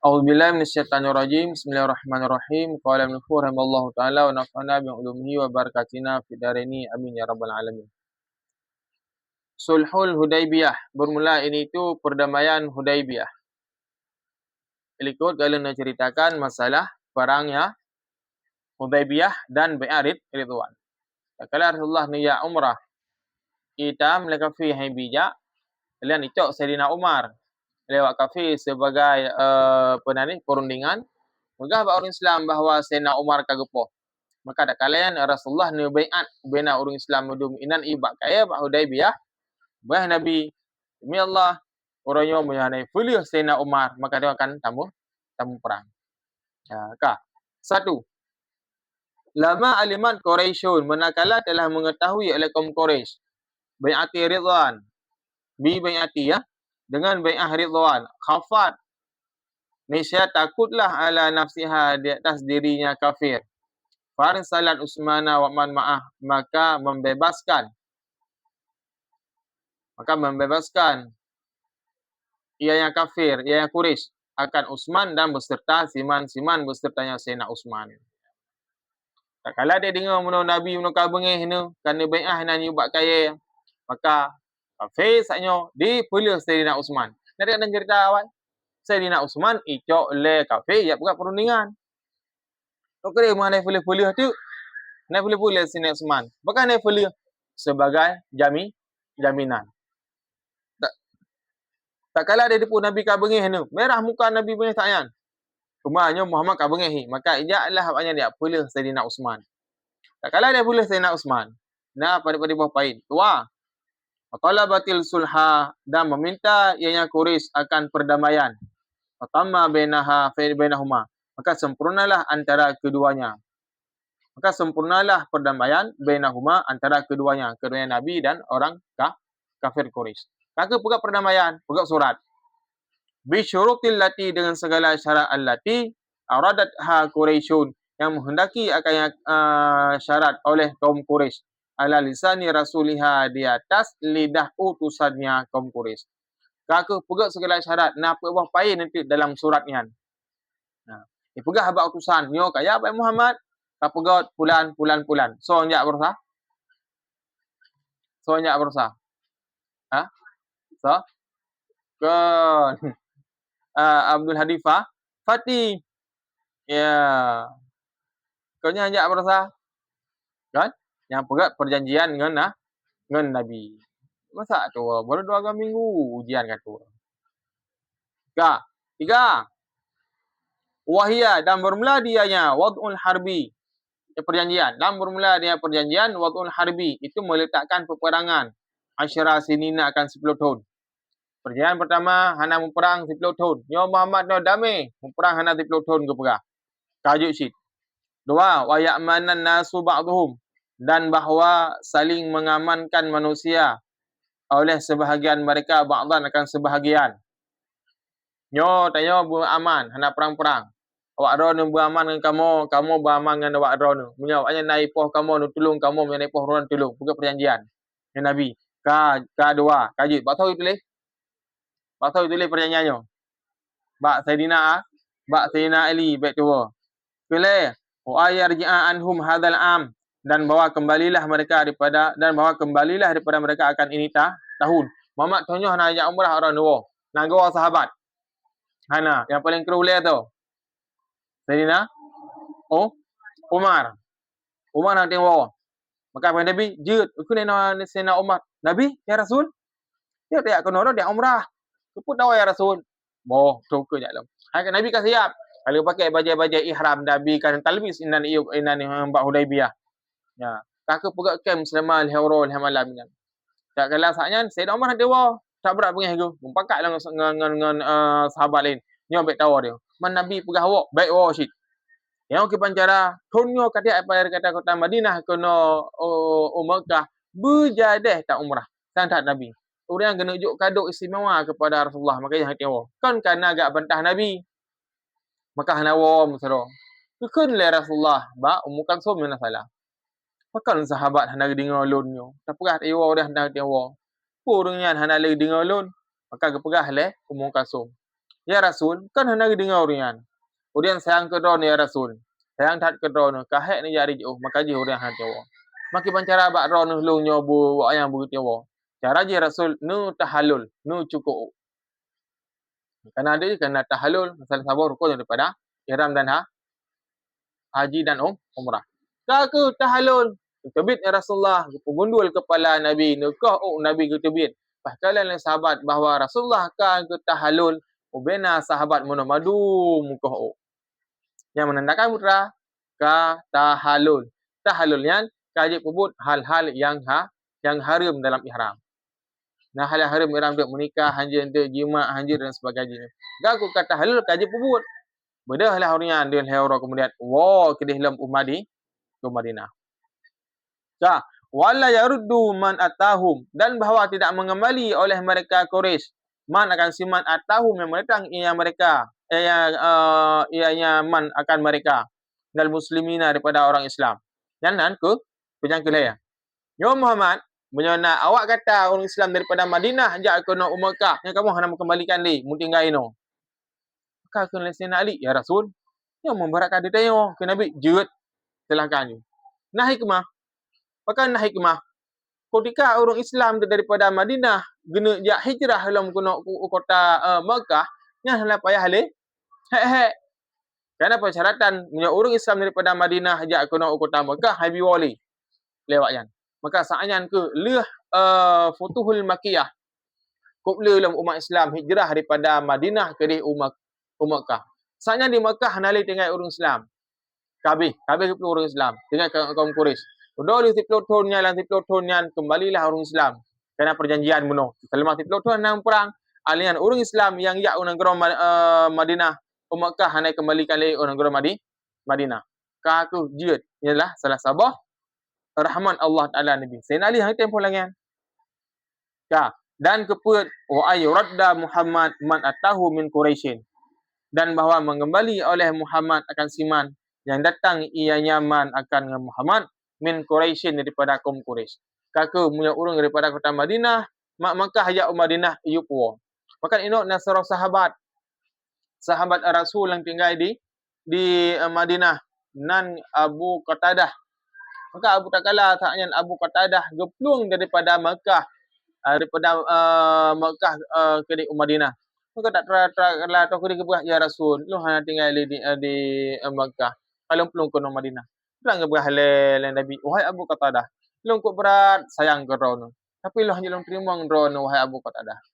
A'udzu billahi minasyaitonir rajim. Bismillahirrahmanirrahim. Qala minhu rahimallahu taala wa nafa'ana bi ulumihi wa barakatina fid Amin ya rabbal alamin. Sulhul Hudaybiyah. Bermula ini itu perdamaian Hudaybiyah. Ikut kalian nak ceritakan masalah perangnya Hudaybiyah dan Bi'arid Ridwan. Kala Rasulullah ni ya umrah. Kita melakafi haibija. Kalian ikut Sayyidina Umar lewat kafe sebagai uh, apa ni perundingan. Megah ba orang Islam bahawa Sayyidina Umar kagepoh maka ada kalian Rasulullah ni baiat bina orang Islam mudum inan ibak kaya ba Hudaybiyah. Bah Nabi demi Allah orangnya menyahani fulih Sayyidina Umar maka dia akan tamu tamu perang. Ya ka satu. Lama aliman Quraisyun manakala telah mengetahui oleh kaum Quraisy baiati ridwan bi baiati ya dengan bai'ah ridwan khafat Nisya takutlah ala nafsiha di atas dirinya kafir. Farsalat Usmana wa man ma'ah. Maka membebaskan. Maka membebaskan. Ia yang kafir, ia yang kuris. Akan Usman dan beserta siman-siman besertanya Sena Usman. Tak kala dia dengar menurut Nabi menurut kabengih ni. Kerana bai'ah nak nyubat kaya. Maka Hafiz saknyo di pulih Sayyidina Usman. Nanti ada cerita awal. Sayyidina Usman icok le kafe ya buka perundingan. Kau kira mana pulih-pulih tu? Nak pulih-pulih Sayyidina Usman. Bukan nak pulih sebagai jami jaminan. Tak tak kala dia pun Nabi kabengih ni. Merah muka Nabi tak yan. Kumanya Muhammad kabengih. Maka ijaklah banyak dia pulih Sayyidina Usman. Tak kala dia pulih Sayyidina Usman. Nah pada-pada bawah pain. Tua, batil sulha dan meminta ianya kuris akan perdamaian. Pertama bainaha fa bainahuma. Maka sempurnalah antara keduanya. Maka sempurnalah perdamaian bainahuma antara keduanya, kedua Nabi dan orang kah, kafir Quraisy. Maka pegak perdamaian, pegak surat. Bi syurutil lati dengan segala syarat allati aradat ha Quraisyun yang menghendaki akan uh, syarat oleh kaum Quraisy ala lisani rasuliha di atas lidah utusannya kaum Quraisy. Kakak pegang segala syarat nak apa buah payah nanti dalam suratnya. Nah, dia pegang habaq utusan. Nyo kaya apa Muhammad? Tak pegang pulan pulan. So nyak berusaha. So nyak berusaha. Ha? So? Kan. Uh, Abdul Hadifah. Fatih. Ya. Yeah. Kau nyak berusaha. Kan? Yang pegat perjanjian dengan nah, dengan Nabi. Masa tu baru dua hari minggu ujian kat tu. Tiga. Tiga. Wahia dan bermula dianya wad'ul harbi. Perjanjian. Dan bermula dia perjanjian wad'ul harbi. Itu meletakkan peperangan. Asyara sinina akan 10 tahun. Perjanjian pertama, Hana memperang 10 tahun. Ya Muhammad no damai. Memperang Hana 10 tahun ke perang. Kajuk syit. Dua, wa ya'manan nasu ba'duhum dan bahawa saling mengamankan manusia oleh sebahagian mereka ba'dan akan sebahagian. Nyo tanya bu aman hendak perang-perang. Awak ro nu beraman dengan kamu, kamu beraman dengan awak ro nu. Awaknya naik poh kamu nu tolong kamu punya naik poh ron tolong. Bukan perjanjian. Ya Nabi. Ka ka dua, kaji. Bak tahu tulis. Bak tahu tulis perjanjiannya. Bak Sayyidina Bak Sayyidina Ali baik tu. Pilih. Wa ayarji'a anhum hadzal am dan bawa kembalilah mereka daripada dan bawa kembalilah daripada mereka akan ini ta, tahun. Muhammad tanya nak ajak umrah orang dua. Nak sahabat. Hana, yang paling kerulai tu. Sayyidina Oh, Umar. Umar nak tengok. Maka apa Nabi? Jut, aku nak Sayyidina Umar. Nabi, ya Rasul. Dia tak kena orang dia umrah. Keput dawa ya Rasul. Boh, cukup je dalam. Nabi kasih siap. Kalau pakai baju-baju ihram Nabi kan talbis inan iu inan Mbak Hudaibiyah. Ya. Kakak pegak kem selama leh orang leh malam ni. Tak kala saknya saya dah Umar dewa. Tak berat pengih aku. Mempakat lah dengan dengan, dengan uh, sahabat lain. Ni ambil tahu dia. Man Nabi pegah awak baik awak shit. Yang okey pancara, tunyo kata apa yang kata kota Madinah kono oh, oh Mekah berjadeh tak umrah. Sang tak Nabi. Orang kena ujuk kado istimewa kepada Rasulullah. Makanya hati awak. Kan kerana agak bantah Nabi. Maka hana awak musara. Kan le Rasulullah. Ba umukan mana salah. Pakan sahabat hendak dengar lon nyo. Tak perah dia dah hendak dia wa. Purungnya hendak lagi dengar lon. Maka ke perah le umum kasum. Ya Rasul, kan hendak dengar orang Kemudian sayang kedua ni ya Rasul. Sayang tak kedua ni. Kahek ni jari jauh. Maka je orang hati Allah. Maki pancara roh ni lu nyobu wak yang begitu Allah. Cara je Rasul nu tahalul. Nu cukup. Karena ada je kena tahalul. Masalah sabar rukun daripada Iram dan ha, Haji dan um, Umrah. Kaku tahalul. Ya Rasulullah. Pengundul kepala Nabi. Nukah oh Nabi ketebit. Bahkan lain sahabat bahawa Rasulullah kan ke tahalul. Ubena sahabat monomadu mukah oh yang menandakan putra ka tahalul. Yang kaji pebut hal-hal yang ha yang haram dalam ihram. Nah hal yang haram ihram untuk menikah, hanjir untuk jima, hanjir dan sebagainya. Gak aku kata halul kaji pebut. Bedah lah orangnya dia kemudian wow kedih lam umadi ke Madinah. Ka wala yaruddu man atahum dan bahawa tidak mengembali oleh mereka Quraisy man akan siman atahum yang mereka yang mereka yang uh, ianya man akan mereka dan muslimina daripada orang Islam. Jangan ke penyang kelaya. Yo Muhammad, menyona awak kata orang Islam daripada Madinah jak ke nak Mekah, yang kamu hendak kembalikan di mutinggai no. Maka ke lesen Ali, ya Rasul. Yang memberatkan dia tanya ke Nabi, jut silahkan ni. Nah hikmah. Maka nah hikmah. Ketika orang Islam daripada Madinah gena jak hijrah dalam kena kota uh, Mekah, yang hendak payah le hek. Kerana persyaratan punya orang Islam daripada Madinah ajak ke nak kota Mekah Habi Wali. Lewat yang. Maka saatnya ke leh uh, Futuhul Makiyah. Kupla dalam umat Islam hijrah daripada Madinah ke di umat Mekah. Saatnya di Mekah nali tinggal orang Islam. Kabih, kabih ke orang Islam. Tinggal kaum Quraisy. Udah di tiplo tonnya lan tiplo tonnya kembalilah orang Islam. Kerana perjanjian bunuh. Selama tiplo ton nang perang, alian orang Islam yang yak unang uh, Madinah Umakkah hanai kembalikan lagi orang negara Madi, Madinah. Kaku jid ialah salah sabah rahman Allah Taala Nabi. Sayyidina Ali hang tempoh lagi. Ya, dan keput wa ay radda Muhammad man atahu min Quraisyin. Dan bahawa mengembali oleh Muhammad akan siman yang datang ia nyaman akan Muhammad min Quraisyin daripada kaum Quraisy. Kaku punya orang daripada kota Madinah, mak Makkah hajat Madinah yupo. Maka ini nasrah sahabat sahabat Rasul yang tinggal di di uh, Madinah nan Abu Qatadah maka Abu Takala taknya Abu Qatadah geplung daripada uh, daripada uh, Mekah uh, ke di Madinah maka tak terlah tahu dia kebuah ya Rasul lu hanya tinggal di uh, di uh, Mekah kalau plung ke Madinah bilang kebuah halal Nabi wahai Abu Qatadah lu kok berat sayang ke rono tapi lu hanya lu terima rono wahai Abu Qatadah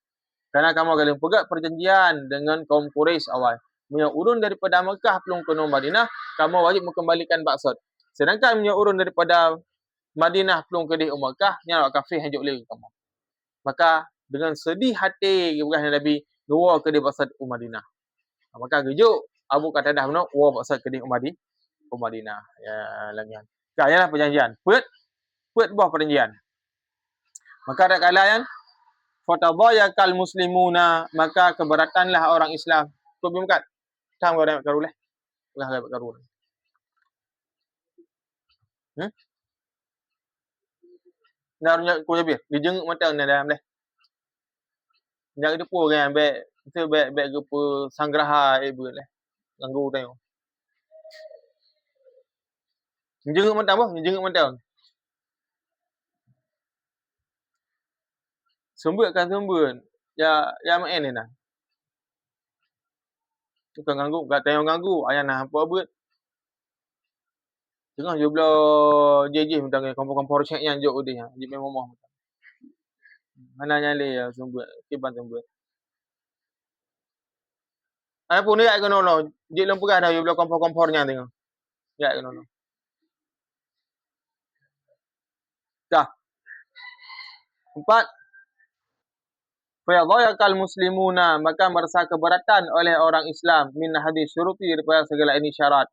kerana kamu akan pegat perjanjian dengan kaum Quraisy awal. Punya urun daripada Mekah pelung ke Madinah, kamu wajib mengembalikan baksud. Sedangkan punya urun daripada Madinah pelung ke di Mekah, ni nak kafir hajuk lagi kamu. Maka dengan sedih hati kebukahan Nabi, dua ke di baksud Madinah. Maka gejuk Abu kata dah benar, wa baksud ke di Madinah. Madinah. Ya, lagi. Kaya lah perjanjian. Put, put buah perjanjian. Maka ada kala yang fatadayakal muslimuna maka keberatanlah orang Islam. Tu bim kat. Tam gua dah karu leh. Lah dah karu. Hmm? Narunya ku jabi. Dijenguk mata ni dalam leh. Jangan depu kan be itu be be ke sanggraha ibu leh. Ganggu tengok. Jenguk mata apa? Jenguk mata. Sembut kan sembut. Ya ya main ni nah. Tukang ganggu, gak tayang ganggu. Ayah nah apa buat? Tengah je belah JJ minta kompor-kompor cek yang jok dia. Jip memang mah. Mana nyale ya sembut, kiban sembut. Apa pun dia kena no. Jip lempu dah je belah kompor-kompornya tengok. Ya kena no. Dah. Empat, Fayadhayakal muslimuna maka merasa keberatan oleh orang Islam min hadis syuruti daripada segala ini syarat.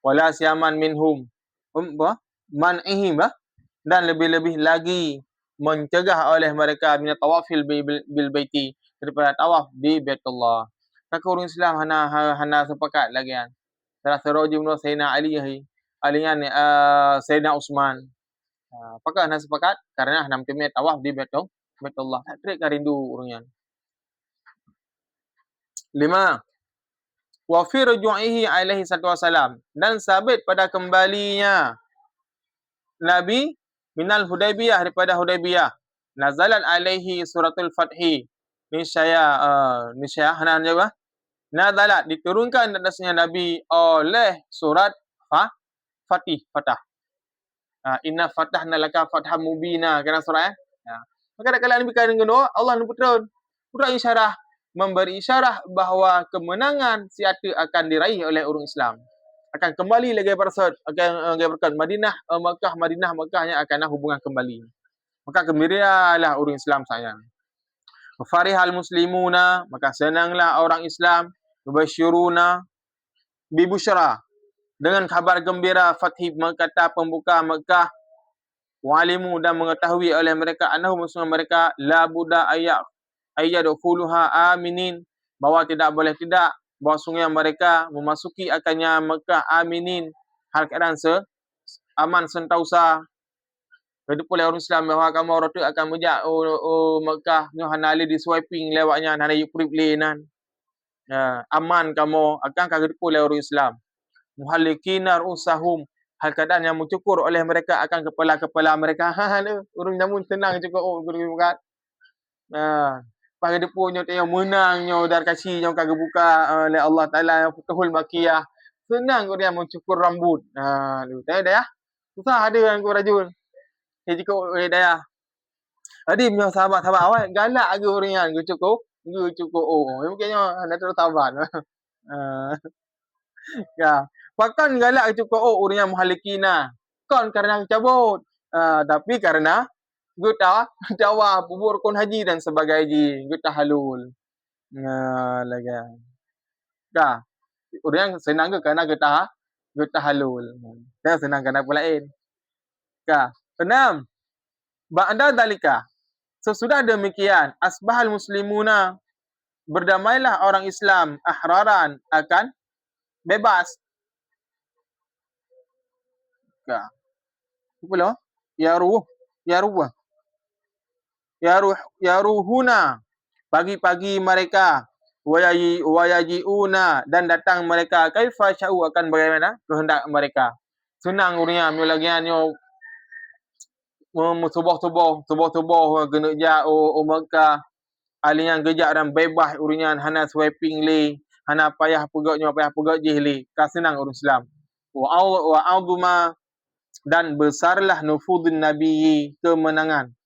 Wala siaman minhum. Um, man ihim dan lebih-lebih lagi mencegah oleh mereka min tawafil bil, baiti daripada tawaf di Baitullah. Tak orang Islam hana hana sepakat lagi kan. Salah seroji menurut Sayyidina Ali alian uh, Sayyidina Utsman. Uh, apakah hana sepakat? Karena hana tempat tawaf di Baitullah. Baik Allah. Kan rindu orangnya. lima wa fi ruju'ihi alaihi salatu wasalam dan sabit pada kembalinya Nabi minal Hudaybiyah daripada Hudaybiyah nazalat alaihi suratul fathi ni saya uh, ni saya hanan jawab nazalat diturunkan atasnya Nabi oleh surat fa Fatih Fatah inna fatahna laka fatham mubina. Kena surah eh? Ya. maka kalau Nabi kata dengan doa Allah turun turun isyarah memberi isyarah bahawa kemenangan siata akan diraih oleh orang Islam. Akan kembali lagi bersat akan lagi berkat Madinah uh, Makkah Madinah Makkahnya akan hubungan kembali. Maka gembiralah orang Islam sayang. Farihal muslimuna maka senanglah orang Islam. Mubasyiruna bibusyra dengan kabar gembira fathib kata pembuka Makkah walimu dan mengetahui oleh mereka anahu musuh mereka la buddha ayak ayyadkhuluha aminin. Bahawa tidak boleh tidak bahawa sungai mereka memasuki akannya Mekah aminin. Hal keadaan se aman sentausa. Jadi pula orang Islam bahawa kamu orang tu akan mejak oh, oh Mekah ni hana ali di swiping lewatnya hana yuk lenan ya aman kamu akan kagak pula orang Islam muhallikina rusahum hal keadaan yang mencukur oleh mereka akan kepala-kepala mereka ha ha urang namun tenang cukup oh guru bukan nah pagi dia punya tengok menangnya dar kasih yang kagak buka uh, oleh Allah Taala yang futuhul makiyah. Senang dia mencukur rambut. Ha uh, dah dah ya. Susah ada yang kau rajul. Dia cukup oleh dah. Adi punya sahabat-sahabat awak galak ke orang yang cukup. Cukup oh. Mungkinnya anda terus sabar. Uh, ya. Bahkan galak cukup oh orang yang muhalikina. Kon karena cabut. Uh, tapi karena Guta, jawab, bubur kon haji dan sebagainya. Guta halul. Nah, lagi. Dah. Yang senang ke kerana guta, guta halul. Saya senang kerana pula lain. Dah. Enam. Ba'da dalika. Sesudah demikian, asbahal muslimuna berdamailah orang Islam ahraran akan bebas. Dah. Apa lo? Ya ruh, ya ruh yaruh yaruhuna pagi-pagi mereka wayaji wayajiuna. Dan datang mereka kaifa syau akan bagaimana? Kehendak mereka. Senang urnya mulagian yo subuh-subuh subuh-subuh kena ja o, o Mekah. Alian gejak dan bebas urnya hana swiping li hana payah pegaknya payah pegak jihli ka senang urus Islam. Wa wa azuma dan besarlah nufudun nabiyyi kemenangan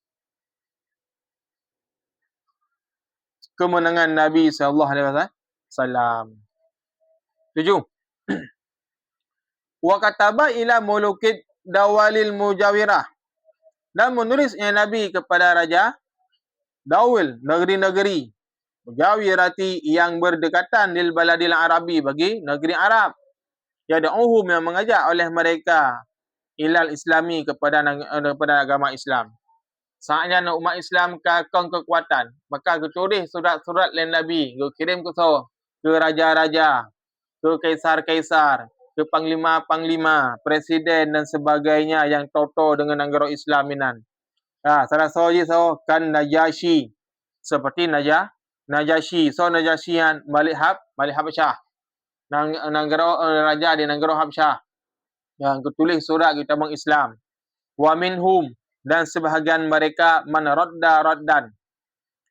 kemenangan Nabi sallallahu alaihi wasallam. Tujuh. Wa kataba ila mulukid dawalil mujawirah. Dan menulisnya Nabi kepada raja Dawil, negeri-negeri mujawirati yang berdekatan di baladil Arabi bagi negeri Arab. Ya da'uhum yang mengajak oleh mereka ilal islami kepada kepada agama Islam saatnya umat Islam kakang kekuatan. Maka ketulis surat-surat lain Nabi. Dia kirim ke so, ke raja-raja, ke kaisar-kaisar, ke panglima-panglima, presiden dan sebagainya yang toto dengan negara Islaminan. Ha, salah seorang so, kan Najashi. Seperti Najah, Najashi. So Najashian Malik Hab, Malik Habsyah. Nang, negara uh, raja di negara Habsyah. Yang ketulis surat kita mengislam. Wa minhum dan sebahagian mereka manradda raddan.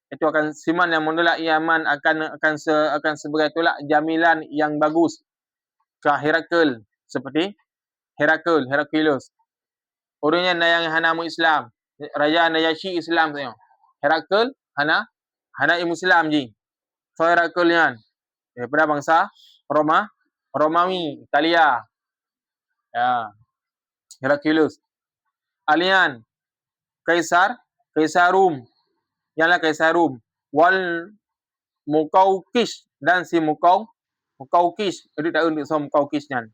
Itu akan siman yang menolak Yaman akan akan se, akan sebagai tolak jamilan yang bagus. Ke Herakl seperti? Herakl Heraklius orangnya yang hanamu Islam. Raja Najasyi Islam tu Herakl hana hana Islam ji. So Herakl yang daripada bangsa Roma Romawi Italia ya Heraklius Alian Kaisar, Kaisar Rum. Ialah Kaisar Rum. Wal Mukaukis dan si Mukau. Mukaukis. Jadi tak untuk so Mukaukis nyan.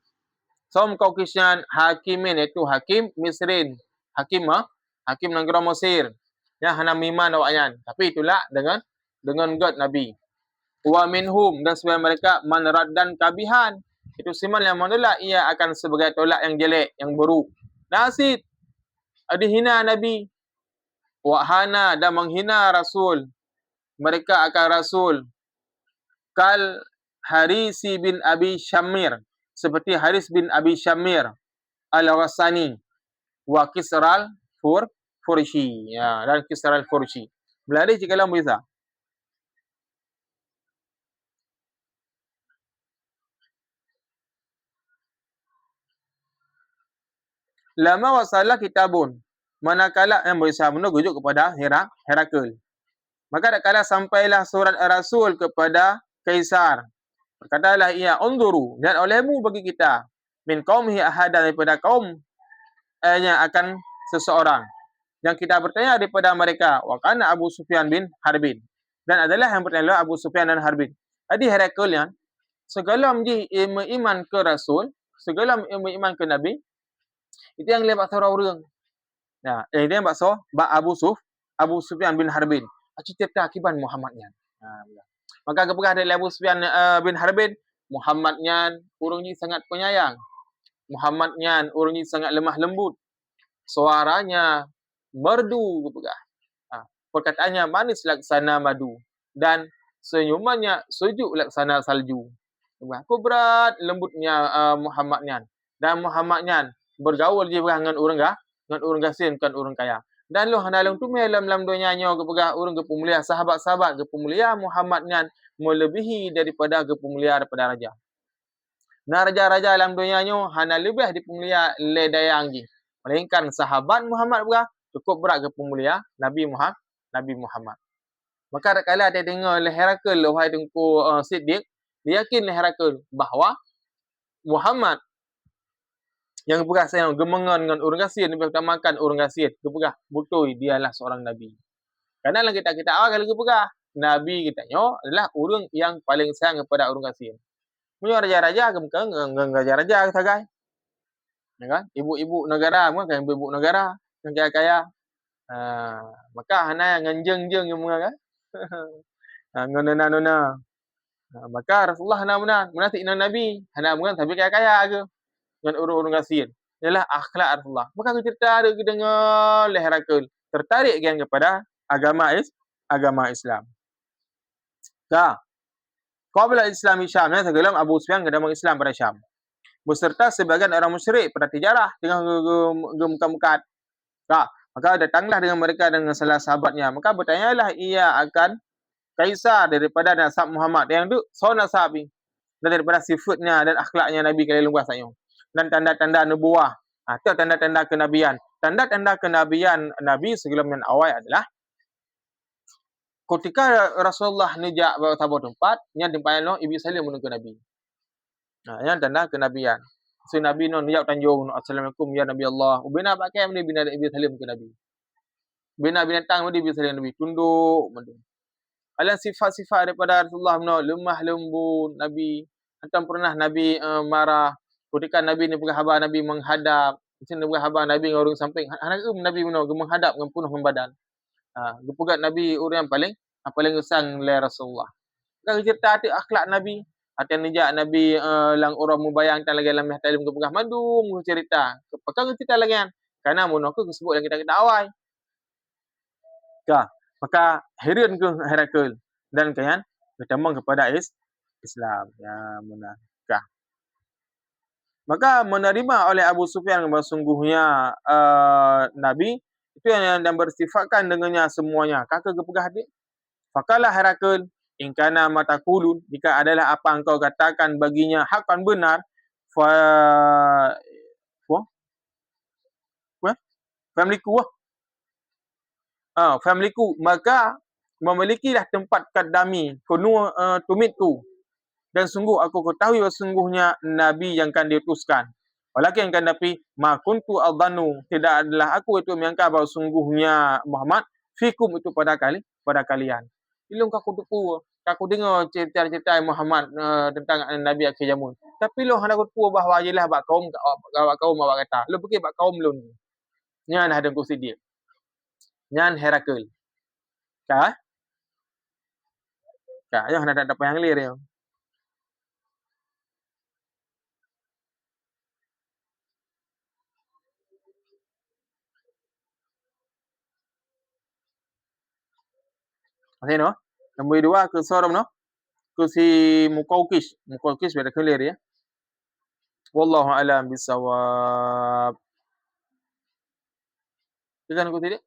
So Mukaukis nyan hakimin itu hakim Misrin. Hakim ha? Hakim negara Mesir. Ya hana miman awak nyan. Tapi itulah dengan dengan God Nabi. Wa minhum dan sebagai mereka manrad dan kabihan. Itu siman yang menolak ia akan sebagai tolak yang jelek, yang buruk. Nasid. Ada hina Nabi wahana dan menghina Rasul. Mereka akan Rasul. kal Harisi bin Abi Syamir seperti Haris bin Abi Syamir Al-Ghassani wa Kisral Fur Furshi ya dan Kisral Furshi Berlari jika kalam bisa Lama wasalah kitabun manakala yang bisa menunjuk kepada Hera Herakl. Maka kala sampailah surat Rasul kepada Kaisar. Berkatalah ia unduru dan olehmu bagi kita. Min qaumihi ahada daripada kaum eh, yang akan seseorang. Yang kita bertanya daripada mereka wa kana Abu Sufyan bin Harbin? Dan adalah yang bertanya Abu Sufyan dan Harbin. Jadi Herakl yang segala menjadi iman ke Rasul, segala iman ke Nabi, itu yang lepas orang orang. Ya, eh, dia bakso ba Abu Suf, Abu Sufyan bin Harbin. Cerita akibat Muhammadnya. Ha, Maka kepegah dari Abu Sufyan uh, bin Harbin, Muhammad nyan urang ni sangat penyayang. Muhammad nyan urang ni sangat lemah lembut. Suaranya merdu kepegah. Ha, perkataannya manis laksana madu dan senyumannya sejuk laksana salju. Aku berat lembutnya uh, Muhammad nyan dan Muhammad nyan bergaul je dengan orang gah, dengan orang gasin kan orang kaya. Dan lu dalam tu dalam dalam dunia nyo kepegah orang kepemulia sahabat-sahabat kepemulia Muhammad nyan melebihi daripada kepemulia daripada raja. Nah raja-raja dalam dunia nyo hana lebih dipemulia le dayang ji. Melainkan sahabat Muhammad juga cukup berat kepemulia Nabi Muhammad Nabi Muhammad. Maka tak kala dia dengar le Herakl wahai dengku uh, Siddiq, dia yakin le Herakl bahawa Muhammad yang kepegah saya gemengan dengan orang kasir ni utamakan orang kasir kepegah betul dia adalah seorang nabi. Kerana dalam kita kita awal kali kepegah nabi kita nyo adalah orang yang paling sayang kepada orang kasir punya raja-raja gemkeng dengan raja-raja sagai ya kan? Ibu-ibu negara kan? Ibu-ibu negara yang kaya-kaya ha, maka hana yang ngenjeng-jeng yang mengang kan ha, nona-nona. Ha, maka Rasulullah hana menang menang nabi. Hana menang tapi kaya-kaya ke dengan urun-urun kasir ialah akhlak Rasulullah. Maka aku ada dengan Herakl tertarik kan kepada agama is agama Islam. Dah. Qabla Islam Syam ya segala Abu Sufyan ke dalam Islam pada Syam. Beserta sebagian orang musyrik pada tijarah dengan gemukam-mukat. Dah. Maka datanglah dengan mereka dengan salah sahabatnya. Maka bertanyalah ia akan kaisar daripada nasab Muhammad yang tu so nasab dan daripada sifatnya dan akhlaknya Nabi kali luas sayang dan tanda-tanda nubuah atau ha, tanda-tanda kenabian. Tanda-tanda kenabian Nabi sebelum yang awal adalah ketika Rasulullah nijak bawa tabur tempat, yang tempat yang Ibu Salim menunggu Nabi. Nah, yang tanda kenabian. So Nabi no nijak tanjung, Assalamualaikum ya Nabi Allah. Ubina pakai mana bina Ibu Salim ke Nabi. Bina binatang mana Ibu Salim Nabi. Tunduk. Alam sifat-sifat daripada Rasulullah no, lemah lembut Nabi. Atau pernah Nabi uh, marah ketika Nabi ni pegang habar Nabi menghadap. Macam ni pegang habar Nabi dengan orang samping. Hendak ke Nabi mana menghadap dengan penuh membadan. Ha Nabi orang yang paling yang paling gesang le Rasulullah. Kan cerita hati akhlak Nabi. Hati nijak Nabi uh, lang orang membayang tak lagi dalam tahlim ke pegah madu cerita. Pakai cerita lagi kan. Kerana mun aku sebut yang kita kita awal. Ka maka heran ke Herakl. Dan kan bertambah kepada is Islam. Ya munah Maka menerima oleh Abu Sufyan bahawa sungguhnya uh, Nabi itu yang dan bersifatkan dengannya semuanya. Kakak kepegah hati. Fakalah Herakl ingkana mata kulun jika adalah apa engkau katakan baginya hakkan benar fa fa fa family ku ah family ku maka memilikilah tempat kadami kunu uh, tumitku dan sungguh aku ketahui sesungguhnya nabi yang akan diutuskan. Walakin kan tapi ma kuntu adhanu tidak adalah aku itu menyangka bahawa sungguhnya Muhammad fikum itu pada kali pada kalian. Ilmu aku tupu aku dengar cerita-cerita Muhammad uh, tentang Nabi akhir zaman. Tapi lo hendak aku bahawa ialah bak kaum bak kaum bak kata. Lo pergi bak kaum lo ni. Nyan ada kursi dia. Nyan Herakl. Ka? Ka, yang hendak dapat yang lir ya. Macam no? Nombor dua ke suara no? ke si Muqawqis, Muqawqis pada clear ya. Wallahu a'lam bissawab. Kita nak ikut tidak?